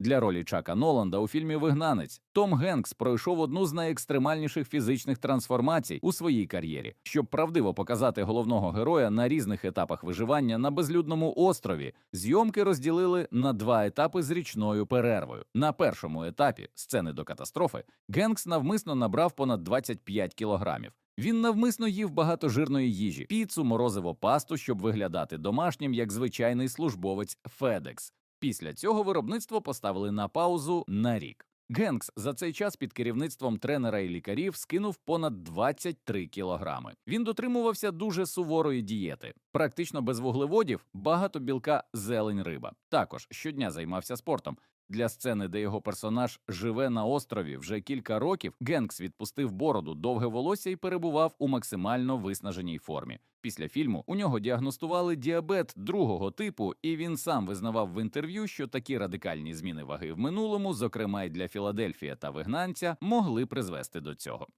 Для ролі Чака Ноланда у фільмі Вигнанець Том Генкс пройшов одну з найекстремальніших фізичних трансформацій у своїй кар'єрі, щоб правдиво показати головного героя на різних етапах виживання на безлюдному острові. Зйомки розділили на два етапи з річною перервою. На першому етапі сцени до катастрофи Генкс навмисно набрав понад 25 кілограмів. Він навмисно їв багато жирної їжі, піцу, морозиво, пасту, щоб виглядати домашнім як звичайний службовець FedEx. Після цього виробництво поставили на паузу на рік. Генкс за цей час під керівництвом тренера і лікарів скинув понад 23 кілограми. Він дотримувався дуже суворої дієти, практично без вуглеводів, багато білка, зелень, риба. Також щодня займався спортом. Для сцени, де його персонаж живе на острові вже кілька років, Генкс відпустив бороду, довге волосся і перебував у максимально виснаженій формі. Після фільму у нього діагностували діабет другого типу, і він сам визнавав в інтерв'ю, що такі радикальні зміни ваги в минулому, зокрема й для Філадельфія та вигнанця, могли призвести до цього.